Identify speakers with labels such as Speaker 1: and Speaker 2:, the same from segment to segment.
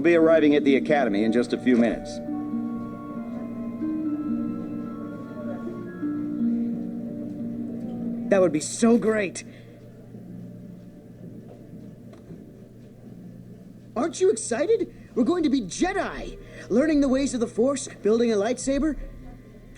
Speaker 1: We'll be arriving at the academy in just a few minutes.
Speaker 2: That would be so great. Aren't you excited? We're going to be Jedi, learning the ways of the Force, building a lightsaber.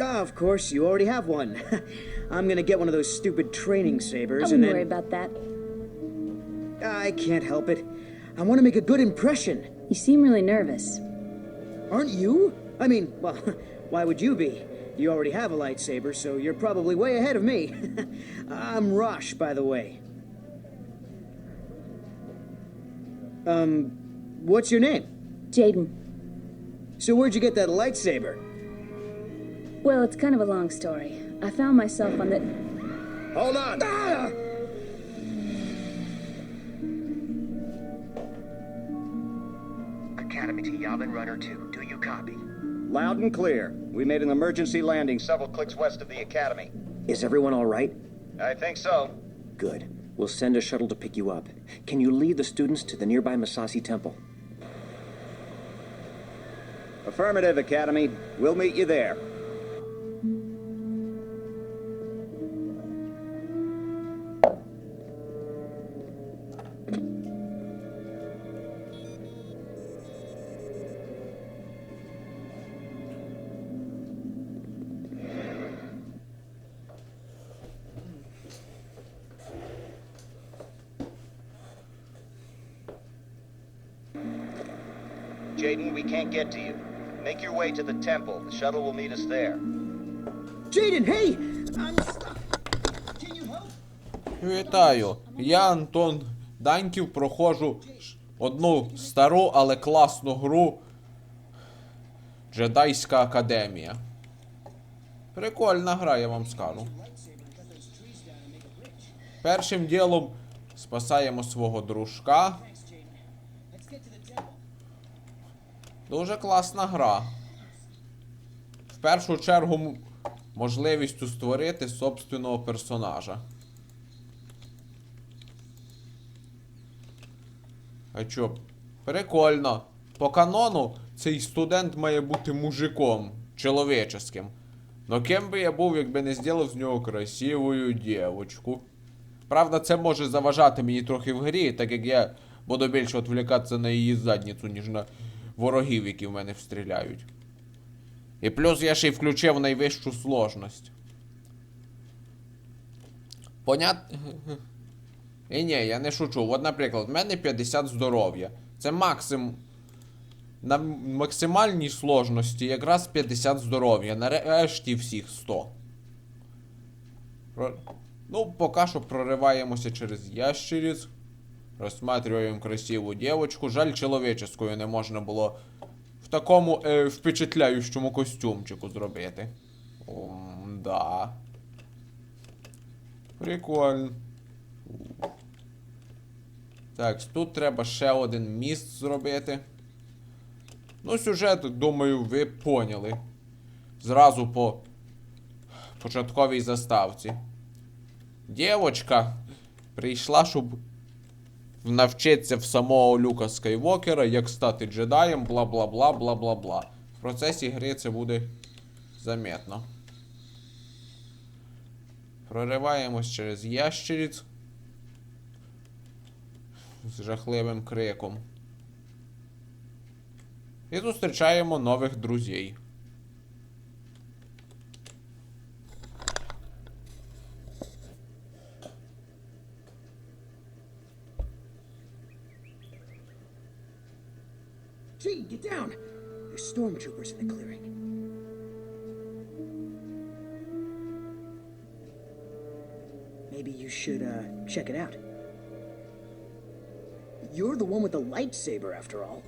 Speaker 2: Ah, of course, you already have one. I'm gonna get one of those stupid training sabers, and
Speaker 3: wouldn't
Speaker 2: then
Speaker 3: worry about that.
Speaker 2: I can't help it. I want to make a good impression.
Speaker 3: You seem really nervous.
Speaker 2: Aren't you? I mean, well, why would you be? You already have a lightsaber, so you're probably way ahead of me. I'm Rosh, by the way. Um, what's your name?
Speaker 3: Jaden.
Speaker 2: So where'd you get that lightsaber?
Speaker 3: Well, it's kind of a long story. I found myself on the.
Speaker 1: Hold on!
Speaker 2: Ah!
Speaker 4: Academy to Yavin Runner 2. Do you copy?
Speaker 1: Loud and clear. We made an emergency landing several clicks west of the academy.
Speaker 5: Is everyone all right?
Speaker 1: I think so.
Speaker 5: Good. We'll send a shuttle to pick you up. Can you lead the students to the nearby Masasi Temple?
Speaker 1: Affirmative, Academy. We'll meet you there. Jaden, we can't get to you. Make your way to the temple. The shuttle will meet us there.
Speaker 2: Jaden, hey! I'm stuck. Can you help?
Speaker 6: Вітаю! Я Антон Даньків проходжу одну стару, але класну гру Джедайська Академія. Прикольна гра, я вам скажу. Першим ділом спасаємо свого дружка. Дуже класна гра. В першу чергу можливістю створити собственного персонажа. А чо? Прикольно. По канону цей студент має бути мужиком, чоловіческим. Но ким би я був, якби не зробив з нього красивою дівочку. Правда, це може заважати мені трохи в грі, так як я буду більше відвлікатися на її задницю, ніж на ворогів, які в мене встріляють. І плюс я ще й включив найвищу сложність. Понятно? І ні, я не шучу. От, наприклад, в мене 50 здоров'я. Це максимум. На максимальній сложності якраз 50 здоров'я. На решті всіх 100. Про... Ну, поки що прориваємося через ящериць. Розсматриваємо красиву дівочку. Жаль, чоловіческою не можна було в такому е, впечатляючому костюмчику зробити. О, да. Прикольно. Так, тут треба ще один міст зробити. Ну, сюжет, думаю, ви поняли. Зразу по початковій заставці. Дівочка прийшла, щоб навчитися в самого Люка Скайвокера, як стати джедаєм, бла бла бла бла бла бла. В процесі гри це буде заметно. Прориваємось через ящериць з жахливим криком. І зустрічаємо нових друзей.
Speaker 2: Jaden, get down! There's stormtroopers in the clearing. Maybe you should, uh, check it out. You're the one with the lightsaber, after all.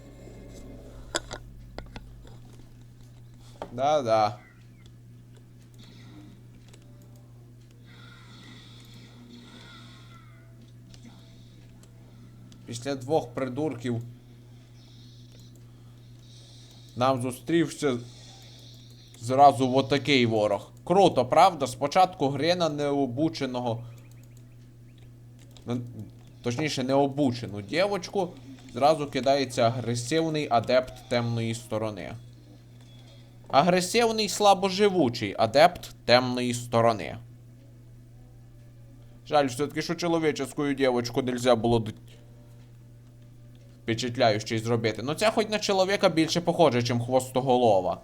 Speaker 6: Да-да. Після двох придурків нам зустрівся зразу в отакий ворог. Круто, правда? Спочатку гри на необученого. Точніше, необучену дівочку. зразу кидається агресивний адепт темної сторони. Агресивний слабоживучий адепт темної сторони. Жаль, все-таки, що чоловіческую дівочку нельзя було впечатляючий зробити. Ну ця хоч на чоловіка більше похоже, чим хвостоголова.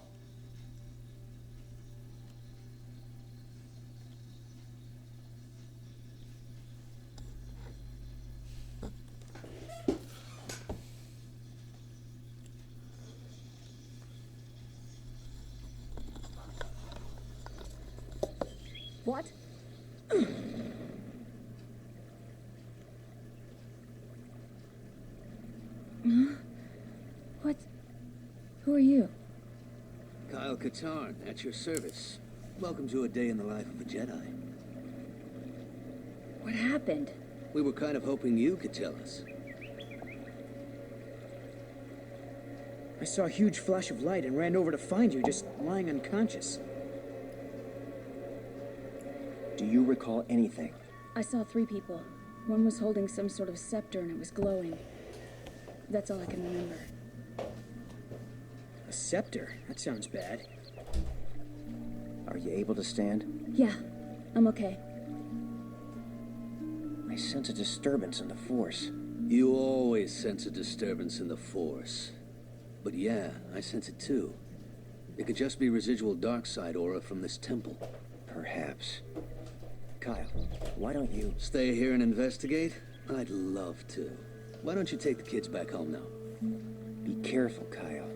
Speaker 7: At your service. Welcome to a day in the life of a Jedi.
Speaker 3: What happened?
Speaker 7: We were kind of hoping you could tell us.
Speaker 2: I saw a huge flash of light and ran over to find you, just lying unconscious.
Speaker 5: Do you recall anything?
Speaker 3: I saw three people. One was holding some sort of scepter and it was glowing. That's all I can remember.
Speaker 2: A scepter? That sounds bad.
Speaker 5: Are you able to stand?
Speaker 3: Yeah, I'm okay.
Speaker 5: I sense a disturbance in the Force.
Speaker 7: You always sense a disturbance in the Force. But yeah, I sense it too. It could just be residual dark side aura from this temple.
Speaker 5: Perhaps. Kyle, why don't you?
Speaker 7: Stay here and investigate? I'd love to. Why don't you take the kids back home now?
Speaker 5: Be careful, Kyle.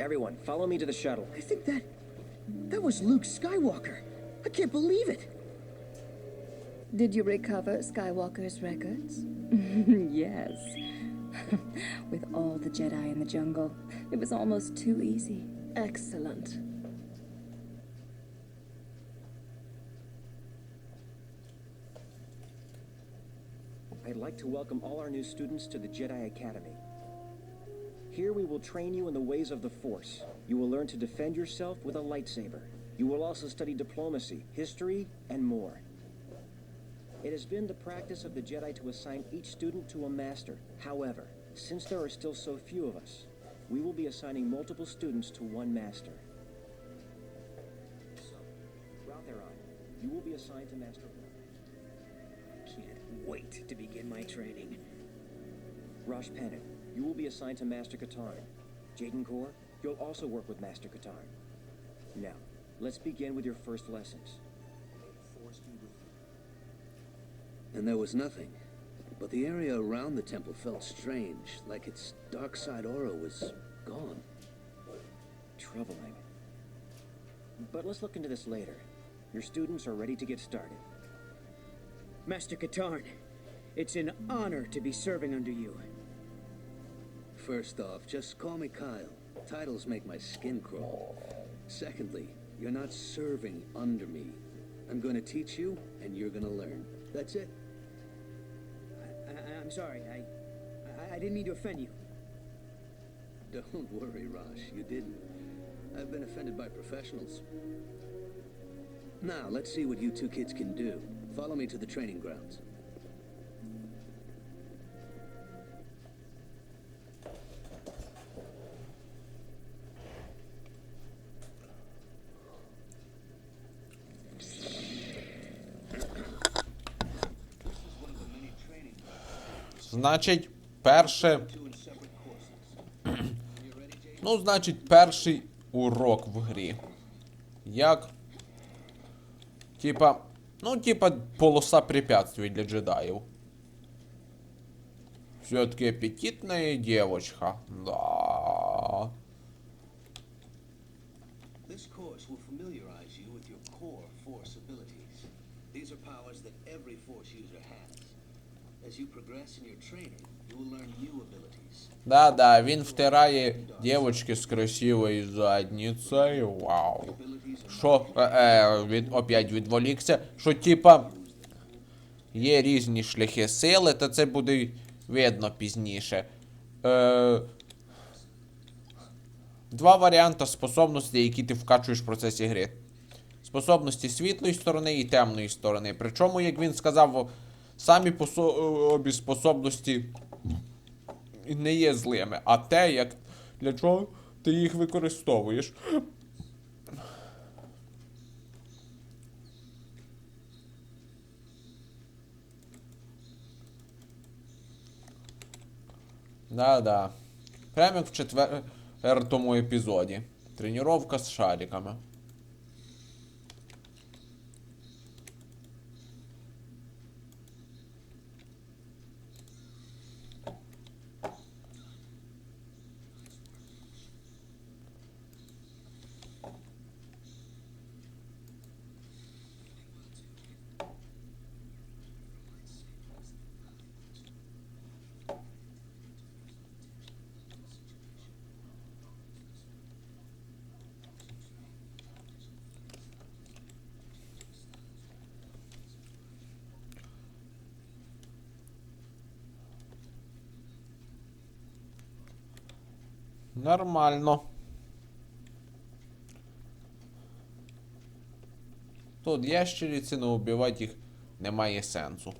Speaker 5: Everyone, follow me to the shuttle.
Speaker 2: I think that. that was Luke Skywalker. I can't believe it.
Speaker 8: Did you recover Skywalker's records? yes. With all the Jedi in the jungle, it was almost too easy. Excellent.
Speaker 5: I'd like to welcome all our new students to the Jedi Academy. Here we will train you in the ways of the Force. You will learn to defend yourself with a lightsaber. You will also study diplomacy, history, and more. It has been the practice of the Jedi to assign each student to a master. However, since there are still so few of us, we will be assigning multiple students to one master. So, throughout their on, you will be assigned to Master 1.
Speaker 2: Can't wait to begin my training.
Speaker 5: Rosh Panin, you will be assigned to Master Katarn. Jaden Kor, you'll also work with Master Katarn. Now, let's begin with your first lessons.
Speaker 7: And there was nothing. But the area around the temple felt strange, like its dark side aura was gone.
Speaker 5: Troubling. But let's look into this later. Your students are ready to get started.
Speaker 2: Master Katarn, it's an honor to be serving under you.
Speaker 7: First off, just call me Kyle. Titles make my skin crawl. Secondly, you're not serving under me. I'm going to teach you, and you're going to learn. That's it.
Speaker 2: I, I, I'm sorry, I, I. I didn't mean to offend you.
Speaker 7: Don't worry, Rosh, you didn't. I've been offended by professionals. Now, let's see what you two kids can do. Follow me to the training grounds.
Speaker 6: Значить, перше. Ну, значить, перший урок в грі. Як. Типа. Ну, типа, полоса препятствий для джедаїв. Все-таки аппетитная девочка. Да.
Speaker 7: This course will familiarize you with your core Force abilities. These are powers that every Force user has. Abilities.
Speaker 6: Да-да, він втирає девочки з красивою задницею. Вау. Що, е, е, опять відволікся, що типа є різні шляхи сили, та це буде видно пізніше. Е, два варіанти способностей, які ти вкачуєш в процесі гри. Способності світлої сторони і темної сторони. Причому, як він сказав, самі по собі способності не є злими, а те, як для чого ти їх використовуєш. Да-да. Прямо як в четвертому епізоді. Тренування з шариками. Нормально. Тут ящериці, но убивати їх немає сенсу.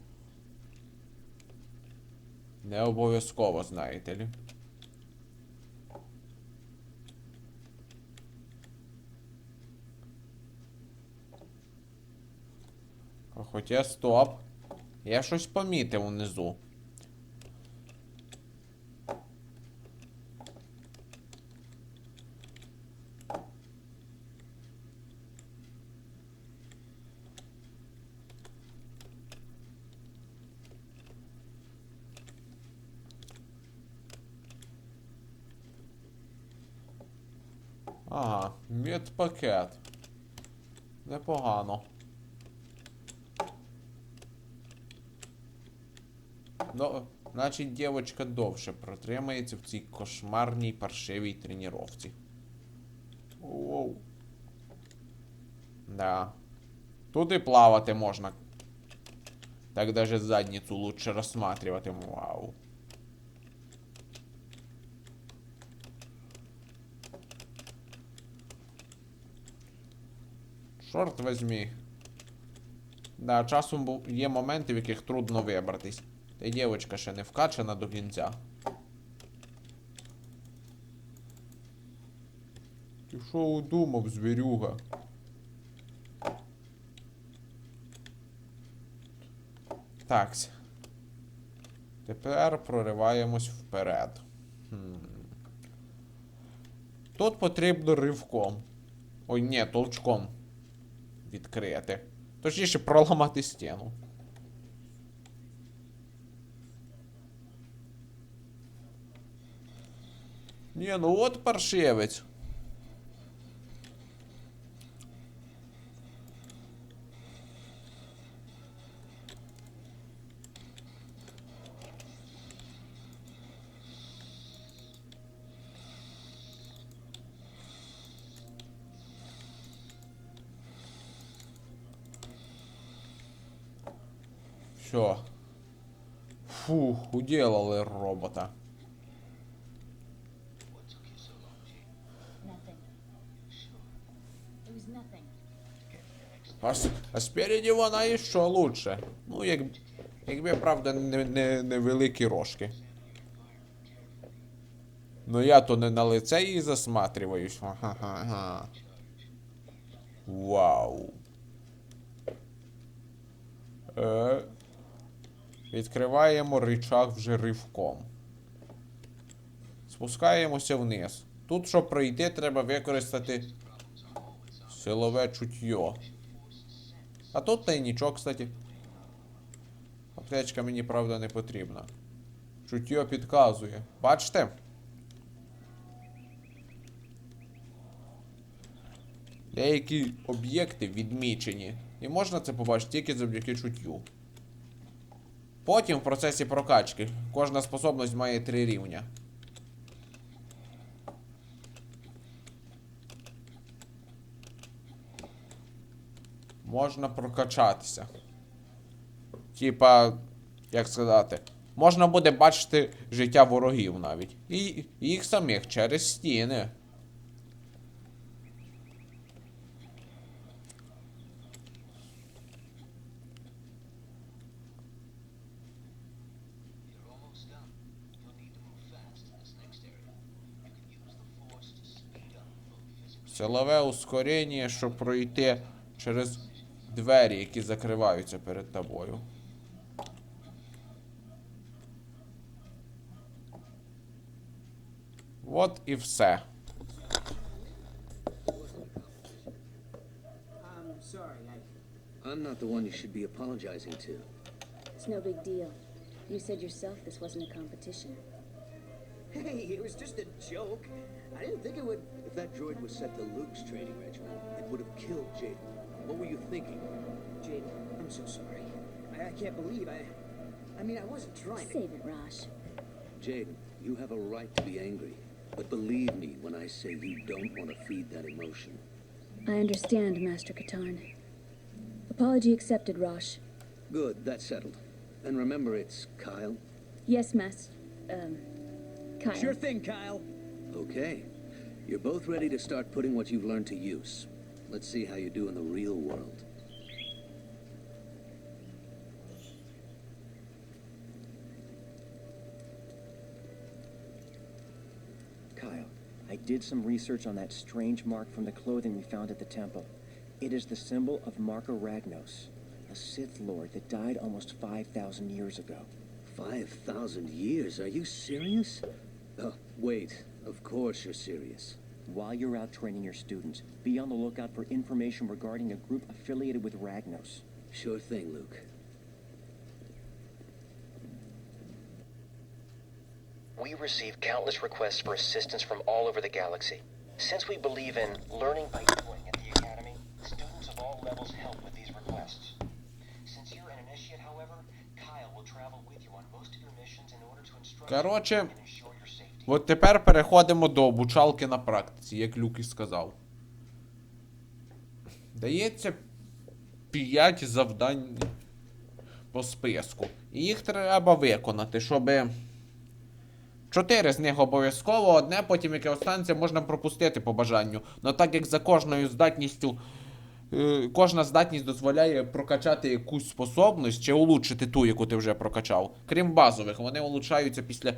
Speaker 6: Не обов'язково, знаєте ли. Хоча стоп. Я щось помітив унизу. Медпакет. Непогано. Ну, значить, дівчинка довше протримається в цій кошмарній паршивій тренувці. Оу. Да. Тут і плавати можна. Так даже задницу лучше рассматривать. Вау. Чорт возьмі. Да, часом є моменти, в яких трудно вибратись. Та й дівчинка ще не вкачана до кінця. Ти що удумав, звірюга? Такс. Тепер прориваємось вперед. Хм. Тут потрібно ривком. Ой, ні, толчком відкрити. Точніше, проламати стіну. Ні, ну от паршивець. Все. Фух, уделали робота. А, а спереді вона і що лучше. Ну, як, якби, правда, не, не, рожки. Ну я то не на лице її засматриваюсь. Ха-ха-ха. Вау. Е, відкриваємо рычаг вже ривком. Спускаємося вниз. Тут, щоб пройти, треба використати силове чутьо. А тут тайнічок, кстати. Аптечка мені, правда, не потрібна. Чуття підказує. Бачите? Деякі об'єкти відмічені. І можна це побачити тільки завдяки чуттю. Потім в процесі прокачки кожна способність має три рівня. Можна прокачатися. Типа, як сказати, можна буде бачити життя ворогів навіть. І їх самих через стіни. Силове ускорення, щоб пройти через двері, які закриваються перед тобою. От і все.
Speaker 2: I'm.
Speaker 7: I'm not the one you should be apologizing to.
Speaker 3: It's no big deal. You said yourself this wasn't a competition.
Speaker 2: Hey, it was just a joke. I didn't think it would...
Speaker 7: If that droid was sent to Luke's training regimen, it would have killed Jaden. What were you thinking?
Speaker 2: Jaden, I'm so sorry. I, I can't believe I... I mean, I wasn't trying to...
Speaker 3: Save it, Raj.
Speaker 7: Jaden, you have a right to be angry. But believe me when I say you don't want to feed that emotion.
Speaker 3: I understand, Master Katarn. Apology accepted, Rosh.
Speaker 7: Good, that's settled. And remember, it's Kyle.
Speaker 3: Yes, Master. Um, Kyle.
Speaker 2: Sure thing, Kyle.
Speaker 7: Okay. You're both ready to start putting what you've learned to use. Let's see how you do in the real world.
Speaker 5: Kyle, I did some research on that strange mark from the clothing we found at the temple. It is the symbol of Marco Ragnos, a Sith Lord that died almost 5,000 years ago.
Speaker 7: 5,000 years? Are you serious? Oh, wait. Of course you're serious.
Speaker 5: While you're out training your students, be on the lookout for information regarding a group affiliated with Ragnos.
Speaker 7: Sure thing, Luke.
Speaker 4: We receive countless requests for assistance from all over the galaxy. Since we believe in learning by doing at the Academy, students of all levels help with these requests. Since you're an initiate, however, Kyle will travel with you on most of your missions in order to instruct
Speaker 6: Короче,
Speaker 4: you
Speaker 6: От тепер переходимо до обучалки на практиці, як Люк і сказав. Дається 5 завдань по списку. І їх треба виконати, щоб. Чотири з них обов'язково, одне потім, яке останеться, можна пропустити по бажанню. Но так як за кожною здатністю. е, Кожна здатність дозволяє прокачати якусь способність чи улучшити ту, яку ти вже прокачав. Крім базових, вони улучшаються після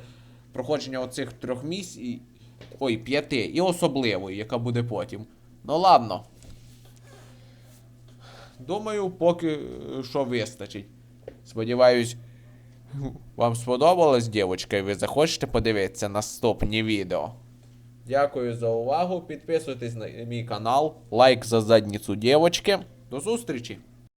Speaker 6: проходження оцих трьох місій. Ой, п'яти. І особливої, яка буде потім. Ну ладно. Думаю, поки е, що вистачить. Сподіваюсь, вам сподобалось, дівчатка, і ви захочете подивитися наступні відео. Дякую за увагу. Підписуйтесь на мій канал. Лайк за задницю дівчатки. До зустрічі!